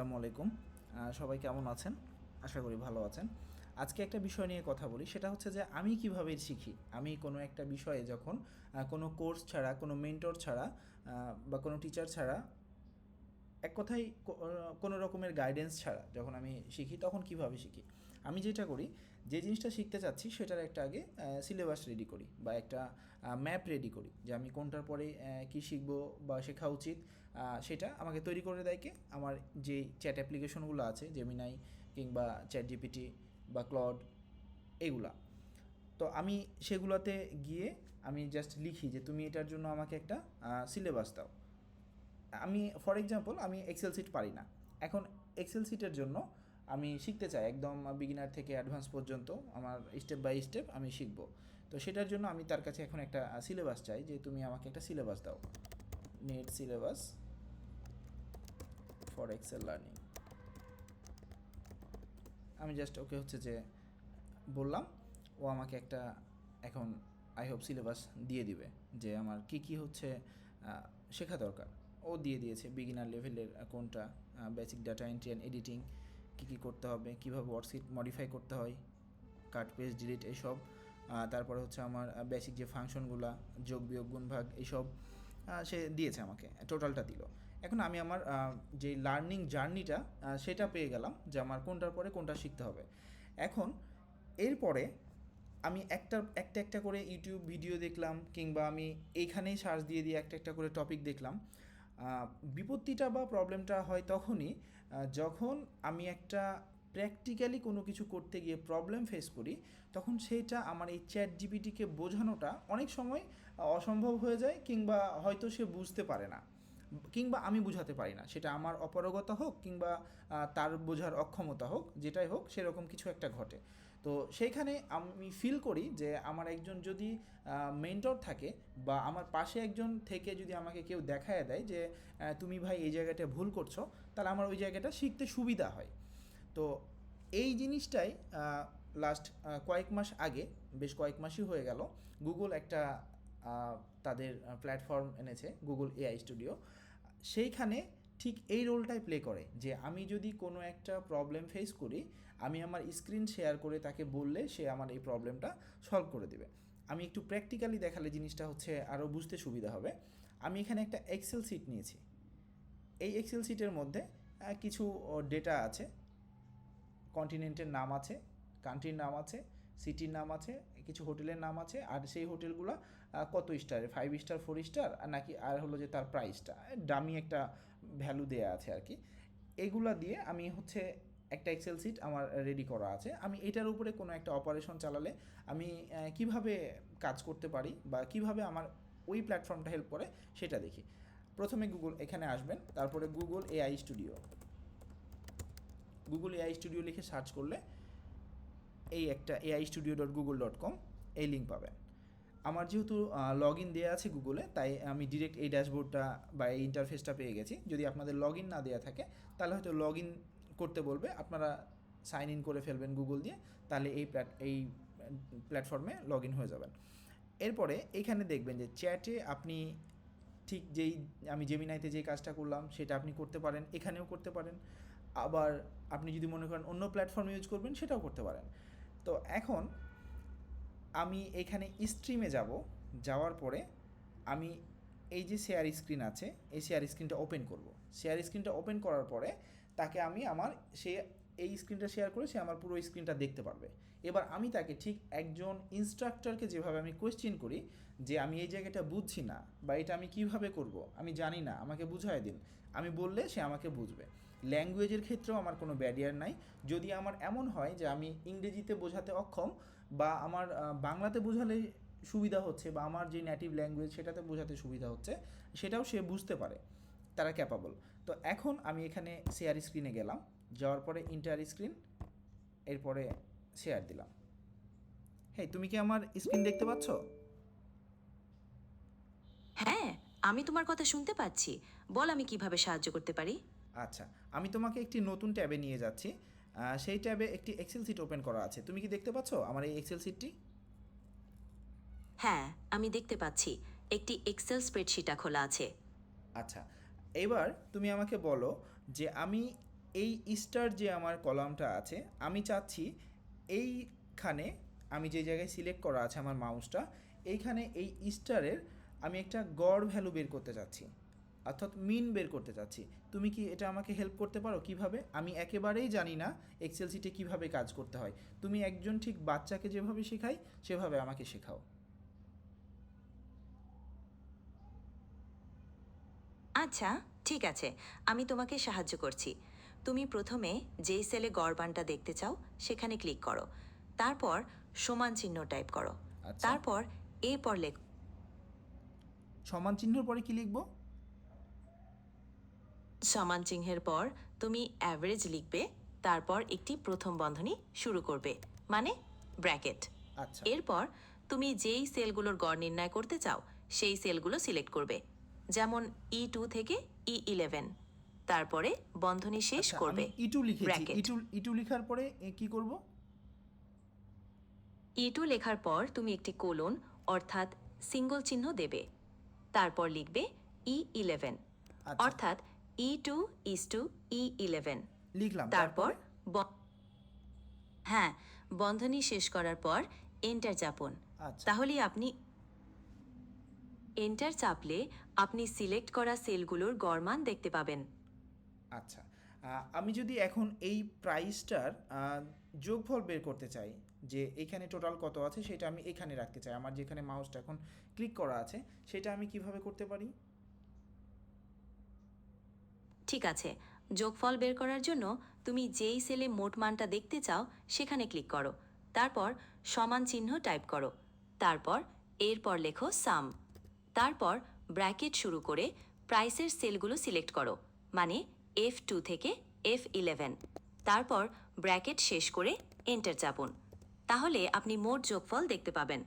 আসসালামু আলাইকুম। সবাই কেমন আছেন? আশা করি ভালো আছেন। আজকে একটা বিষয় নিয়ে কথা বলি, সেটা হচ্ছে যে আমি কীভাবে শিখি? আমি কোনো একটা বিষয়ে যখন কোনো কোর্স ছাড়া, কোনো মেন্টর ছাড়া বা কোনো টিচার ছাড়া, এক কথায় কোনো রকমের গাইডেন্স ছাড়া যখন আমি শিখি, তখন কীভাবে শিখি? আমি যেটা করি যে জিনিসটা শিখতে চাচ্ছি সেটার একটা আগে সিলেবাস রেডি করি বা একটা ম্যাপ রেডি করি যে আমি কোনটার পরে কি শিখব বা শেখা উচিত সেটা আমাকে তৈরি করে দেয় কে। আমার যে চ্যাট অ্যাপ্লিকেশনগুলো আছে জেমিনাই কিংবা চ্যাট জিপিটি বা ক্লড এগুলা। তো আমি সেগুলোতে গিয়ে আমি জাস্ট লিখি যে তুমি এটার জন্য আমাকে একটা সিলেবাস দাও। আমি ফর এক্সাম্পল আমি এক্সেল সিট পারি না। এখন এক্সেল সিটের জন্য আমি শিখতে চাই, একদম বিগিনার থেকে অ্যাডভান্স পর্যন্ত আমার স্টেপ বাই স্টেপ আমি শিখব। তো সেটার জন্য আমি তার কাছে এখন একটা সিলেবাস চাই যে তুমি আমাকে একটা সিলেবাস দাও। Net syllabus for Excel learning আমি জাস্ট ওকে হচ্ছে যে বললাম, ও আমাকে একটা এখন আই হোপ সিলেবাস দিয়ে দিবে যে আমার কি কি হচ্ছে শেখা দরকার। ও দিয়ে দিয়েছে বিগিনার লেভেলের কোনটা basic data entry and editing কী কী করতে হবে কীভাবে ওয়ার্কশিট মডিফাই করতে হয় কাট পেজ ডিলিট এইসব আহ, তারপরে হচ্ছে আমার বেসিক যে ফাংশনগুলা যোগ বিয়োগ গুণ ভাগ এইসব সে দিয়েছে আমাকে টোটালটা দিল। এখন আমি আমার যে লার্নিং জার্নিটা সেটা পেয়ে গেলাম যে আমার কোনটার পরে কোনটা শিখতে হবে। এখন এরপরে আমি একটা একটা একটা করে ইউটিউব ভিডিও দেখলাম কিংবা আমি এইখানেই সার্চ দিয়ে দিয়ে একটা একটা করে টপিক দেখলাম বিপত্তিটা বা প্রবলেমটা হয় তখনই যখন আমি একটা প্র্যাকটিক্যালি কোনো কিছু করতে গিয়ে প্রবলেম ফেস করি, তখন সেইটা আমার এই চ্যাট জিপিটিকে বোঝানোটা অনেক সময় অসম্ভব হয়ে যায় কিংবা হয়তো সে বুঝতে পারে না। কিংবা আমি বুঝাতে পারি না। সেটা আমার অপারগতা হোক কিংবা তার বোঝার অক্ষমতা হোক, যেটাই হোক, সেরকম কিছু একটা ঘটে। তো সেইখানে আমি ফিল করি যে আমার একজন যদি মেন্টর থাকে বা আমার পাশে একজন থেকে যদি আমাকে কেউ দেখায় দেয় যে তুমি ভাই এই জায়গাটা ভুল করছ, তাহলে আমার ওই জায়গাটা শিখতে সুবিধা হয়। তো এই জিনিসটাই লাস্ট কয়েক মাস আগে, বেশ কয়েক মাসই হয়ে গেল গুগল একটা তাদের প্ল্যাটফর্ম এনেছে গুগল এআই স্টুডিও সেইখানে ঠিক এই রোলটাই প্লে করে যে আমি যদি কোনো একটা প্রবলেম ফেস করি আমি আমার স্ক্রিন শেয়ার করে তাকে বললে সে আমার এই প্রবলেমটা সলভ করে দেবে। আমি একটু প্র্যাকটিক্যালি দেখালে জিনিসটা হচ্ছে আরও বুঝতে সুবিধা হবে। আমি এখানে একটা এক্সেল সিট নিয়েছি। এই এক্সেল সিটের মধ্যে কিছু ডেটা আছে। কন্টিনেন্টের নাম আছে কান্ট্রির নাম আছে সিটির নাম আছে, কিছু হোটেলের নাম আছে, আর সেই হোটেলগুলো কত star five star four star আর নাকি আর হলো যে তার প্রাইসটা দামি একটা ভ্যালু দেয়া আছে আর কি। এগুলা দিয়ে আমি হচ্ছে একটা এক্সেল সিট আমার রেডি করা আছে। আমি এটার উপরে কোনো একটা অপারেশন চালালে আমি কীভাবে কাজ করতে পারি বা কীভাবে আমার ওই প্ল্যাটফর্মটা হেল্প করে সেটা দেখি। প্রথমে গুগল এখানে আসবেন, তারপরে Google AI studio Google AI studio লিখে সার্চ করলে এই একটা AI studio dot Google dot com এই লিঙ্ক পাবেন। আমার যেহেতু লগ ইন দেওয়া আছে গুগলে তাই আমি ডিরেক্ট এই ড্যাশবোর্ডটা বা এই ইন্টারফেসটা পেয়ে গেছি। যদি আপনাদের লগ ইন না দেওয়া থাকে, তাহলে হয়তো লগ ইন করতে বলবে, আপনারা সাইন ইন করে ফেলবেন গুগল দিয়ে, তাহলে এই প্ল্যাট, এই প্ল্যাটফর্মে লগ ইন হয়ে যাবেন। এরপরে এখানে দেখবেন যে চ্যাটে আপনি ঠিক যেই, আমি জেমিনাইতে যে কাজটা করলাম, সেটা আপনি করতে পারেন, এখানেও করতে পারেন। আবার আপনি যদি মনে করেন অন্য প্ল্যাটফর্ম ইউজ করবেন, সেটাও করতে পারেন। তো এখন আমি এখানে স্ট্রিমে যাব, যাওয়ার পরে আমি এই যে শেয়ার স্ক্রিন আছে, এই শেয়ার স্ক্রিনটা ওপেন করব। শেয়ার স্ক্রিনটা ওপেন করার পরে তাকে আমি আমার সে এই স্ক্রিনটা শেয়ার করে সে আমার পুরো স্ক্রিনটা দেখতে পারবে। এবার আমি তাকে ঠিক একজন ইনস্ট্রাক্টরকে যেভাবে আমি কোয়েশ্চেন করি যে আমি এই জায়গাটা বুঝছি না বা এটা আমি কীভাবে করব, আমি জানি না, আমাকে বুঝায় দিন। আমি বললে সে আমাকে বুঝবে। ল্যাঙ্গুয়েজের ক্ষেত্রেও আমার কোনো ব্যারিয়ার নাই। যদি আমার এমন হয় যে আমি ইংরেজিতে বোঝাতে অক্ষম বা আমার বাংলাতে বোঝালে সুবিধা হচ্ছে বা আমার যে নেটিভ ল্যাঙ্গুয়েজ সেটাতে বোঝাতে সুবিধা হচ্ছে, সেটাও সে বুঝতে পারে। তারা ক্যাপাবল তো এখন আমি এখানে শেয়ার স্ক্রিনে গেলাম যাওয়ার পরে ইন্টার স্ক্রিন এরপরে শেয়ার দিলাম। হ্যাঁ তুমি কি আমার স্ক্রিন দেখতে পাচ্ছ? হ্যাঁ আমি তোমার কথা শুনতে পাচ্ছি। বল আমি কীভাবে সাহায্য করতে পারি? আচ্ছা আমি তোমাকে একটি নতুন ট্যাবে নিয়ে যাচ্ছি। সেই ট্যাবে একটি এক্সেল সিট ওপেন করা আছে। তুমি কি দেখতে পাচ্ছ আমার এই এক্সেল সিটটি হ্যাঁ আমি দেখতে পাচ্ছি। একটি এক্সেল স্প্রেডশিটা খোলা আছে। আচ্ছা এবার তুমি আমাকে বলো যে আমি এই স্টার যে আমার কলামটা আছে, আমি চাচ্ছি এইখানে আমি যে জায়গায় সিলেক্ট করা আছে আমার মাউসটা এইখানে এই স্টারের আমি একটা গড় ভ্যালু বের করতে চাচ্ছি, অর্থাৎ মিন বের করতে চাচ্ছি। তুমি কি এটা আমাকে হেল্প করতে পারো কীভাবে? আমি একেবারেই জানি না এক্সেল সিটে কীভাবে কাজ করতে হয়। তুমি একজন ঠিক বাচ্চাকে যেভাবে শেখাই সেভাবে আমাকে শেখাও। আচ্ছা ঠিক আছে। আমি তোমাকে সাহায্য করছি। তুমি প্রথমে যেই সেলে গড়বানটা দেখতে চাও সেখানে ক্লিক করো। তারপর সমান চিহ্ন টাইপ করো। আচ্ছা। তারপর এ পর লেখ সমান চিহ্নর পরে কি লিখব? সমান চিহ্নের পর তুমি অ্যাভারেজ লিখবে তারপর একটি প্রথম বন্ধনী শুরু করবে মানে ব্র্যাকেট আচ্ছা। এরপর তুমি যেই সেলগুলোর গড় নির্ণয় করতে চাও সেই সেলগুলো সিলেক্ট করবে। যেমন ই টু থেকে ই ইলেভেন তারপরে বন্ধনী শেষ আচ্ছা, করবে আমি ইটু লিখেছি। bracket। ইটু ইটু লেখার পরে কি করব? ই টু লেখার পর তুমি একটি কোলন অর্থাৎ সিঙ্গল চিহ্ন দেবে। তারপর লিখবে ই ইলেভেন আচ্ছা। অর্থাৎ E two is to E eleven লিখলাম। তারপর হ্যাঁ বন্ধনী শেষ করার পর এন্টার চাপুন। আচ্ছা। তাহলে আপনি এন্টার চাপলে আপনি সিলেক্ট করা সেলগুলোর গড়মান দেখতে পাবেন। আচ্ছা আমি যদি এখন এই প্রাইসটার যোগফল বের করতে চাই যে এখানে টোটাল কত আছে সেটা আমি এখানে রাখতে চাই। আমার যেখানে মাউসটা এখন ক্লিক করা আছে সেটা আমি কীভাবে করতে পারি? ঠিক আছে যোগফল বের করার জন্য তুমি যেই সেলে মোট মানটা দেখতে চাও সেখানে ক্লিক করো। তারপর সমান চিহ্ন টাইপ করো। তারপর এরপর লেখো সাম তারপর ব্র্যাকেট শুরু করে প্রাইসের সেলগুলো সিলেক্ট করো মানে এফ টু থেকে এফ ইলেভেন তারপর ব্র্যাকেট শেষ করে এন্টার চাপুন। তাহলে আপনি মোট যোগফল দেখতে পাবেন।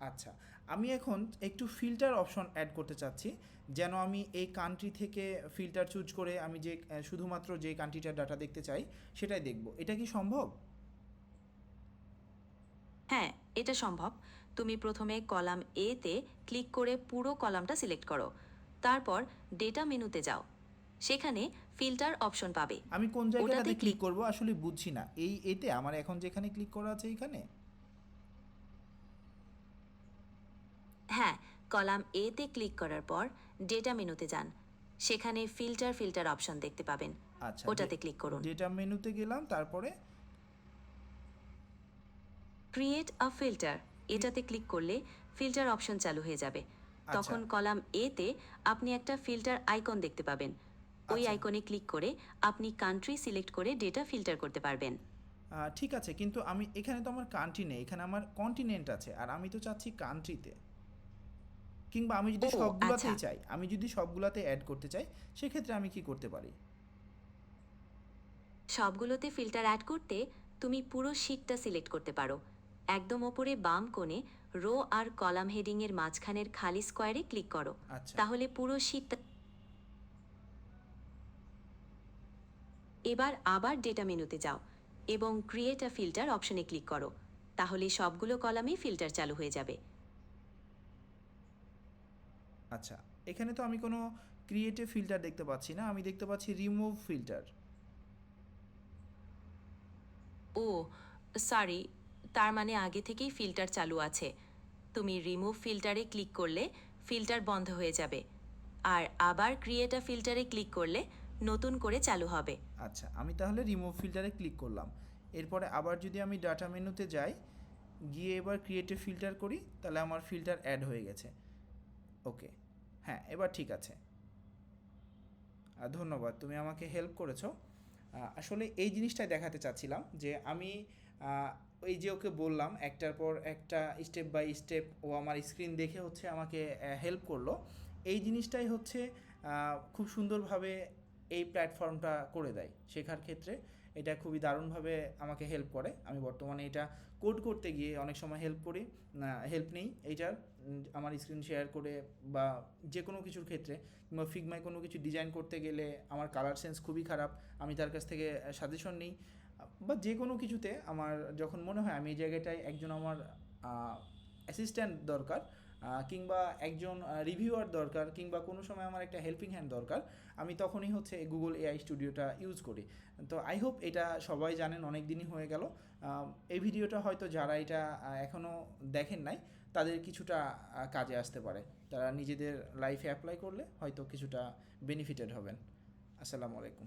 আচ্ছা আমি এখন একটু ফিল্টার অপশন অ্যাড করতে চাচ্ছি যেন আমি এই কান্ট্রি থেকে ফিল্টার চুজ করে আমি যে শুধুমাত্র যে কান্ট্রিটার ডাটা দেখতে চাই সেটাই দেখব। এটা কি সম্ভব? হ্যাঁ এটা সম্ভব। তুমি প্রথমে কলাম এ তে ক্লিক করে পুরো কলামটা সিলেক্ট করো। তারপর ডেটা মেনুতে যাও। সেখানে ফিল্টার অপশন পাবে। আমি কোন জায়গাটাতে ক্লিক করব আসলে বুঝছি না। এই এতে আমার এখন যেখানে ক্লিক করা আছে এইখানে? হ্যাঁ কলাম এ তে ক্লিক করার পর ডেটা মেনুতে যান। সেখানে ফিল্টার ফিল্টার অপশন দেখতে পাবেন। আচ্ছা ওটাতে ক্লিক করুন। ডেটা মেনুতে গেলাম তারপরে? Create a filter. এটাতে ক্লিক করলে ফিল্টার অপশন চালু হয়ে যাবে আচ্ছা। তখন কলাম এ তে আপনি একটা ফিল্টার আইকন দেখতে পাবেন ওই আচ্ছা। আইকনে ক্লিক করে আপনি কান্ট্রি সিলেক্ট করে ডেটা ফিল্টার করতে পারবেন ঠিক আছে কিন্তু আমি এখানে তো আমার কান্ট্রি নেই এখানে আমার কন্টিনেন্ট আছে আর আমি তো চাচ্ছি কান্ট্রিতে কিংবা আমি যদি ও, সবগুলাতেই আচ্ছা। চাই আমি যদি সবগুলাতে অ্যাড করতে চাই সেক্ষেত্রে আমি কি করতে পারি সবগুলোতে ফিল্টার অ্যাড করতে তুমি পুরো শীটটা সিলেক্ট করতে পারো একদম ওপরে বাম কোণে রো আর কলাম হেডিং এর মাঝখানের খালি স্কোয়ারে ক্লিক করো। আচ্ছা। তাহলে পুরো শীত এবার আবার ডেটা মেনুতে যাও এবং ক্রিয়েট আ ফিল্টার অপশনে ক্লিক করো। তাহলে সবগুলো কলামে ফিল্টার চালু হয়ে যাবে। আচ্ছা এখানে তো আমি কোনো ক্রিয়েটিভ ফিল্টার দেখতে পাচ্ছি না আমি দেখতে পাচ্ছি রিমুভ ফিল্টার ও সরি তার মানে আগে থেকেই ফিল্টার চালু আছে। তুমি রিমুভ ফিল্টারে ক্লিক করলে ফিল্টার বন্ধ হয়ে যাবে। আর আবার ক্রিয়েটা ফিল্টারে ক্লিক করলে নতুন করে চালু হবে। আচ্ছা আমি তাহলে রিমুভ ফিল্টারে ক্লিক করলাম। এরপরে আবার যদি আমি ডাটা মেনুতে যাই, গিয়ে এবার ক্রিয়েটিভ ফিল্টার করি, তাহলে আমার ফিল্টার অ্যাড হয়ে গেছে। ওকে হ্যাঁ এবার ঠিক আছে। ধন্যবাদ, তুমি আমাকে হেল্প করেছ। আসলে এই জিনিসটাই দেখাতে চাচ্ছিলাম যে আমি ওই যে ওকে বললাম, একটার পর একটা স্টেপ বাই স্টেপ ও আমার স্ক্রিন দেখে হচ্ছে আমাকে হেল্প করল। এই জিনিসটাই হচ্ছে খুব সুন্দরভাবে এই প্ল্যাটফর্মটা করে দেয় শেখার ক্ষেত্রে। এটা খুবই দারুণভাবে আমাকে হেল্প করে। আমি বর্তমানে এটা কোড করতে গিয়ে অনেক সময় হেল্প করি হেল্প নেই। এইটার আমার স্ক্রিন শেয়ার করে বা যে কোনো কিছুর ক্ষেত্রে কিংবা ফিগমায় কোনো কিছু ডিজাইন করতে গেলে আমার কালার সেন্স খুবই খারাপ। আমি তার কাছ থেকে সাজেশন নিই। বা যে কোনো কিছুতে আমার যখন মনে হয় আমি এই জায়গাটায় একজন আমার অ্যাসিস্ট্যান্ট দরকার কিংবা একজন রিভিউয়ার দরকার, কিংবা কোনো সময় আমার একটা হেল্পিং হ্যান্ড দরকার, আমি তখনই হচ্ছে গুগল এআই স্টুডিওটা ইউজ করি। তো আই হোপ এটা সবাই জানেন অনেক দিনই হয়ে গেল। এই ভিডিওটা হয়তো যারা এটা এখনও দেখেন নাই, তাদের কিছুটা কাজে আসতে পারে। তারা নিজেদের লাইফে অ্যাপ্লাই করলে হয়তো কিছুটা বেনিফিটেড হবেন। আসসালামু আলাইকুম।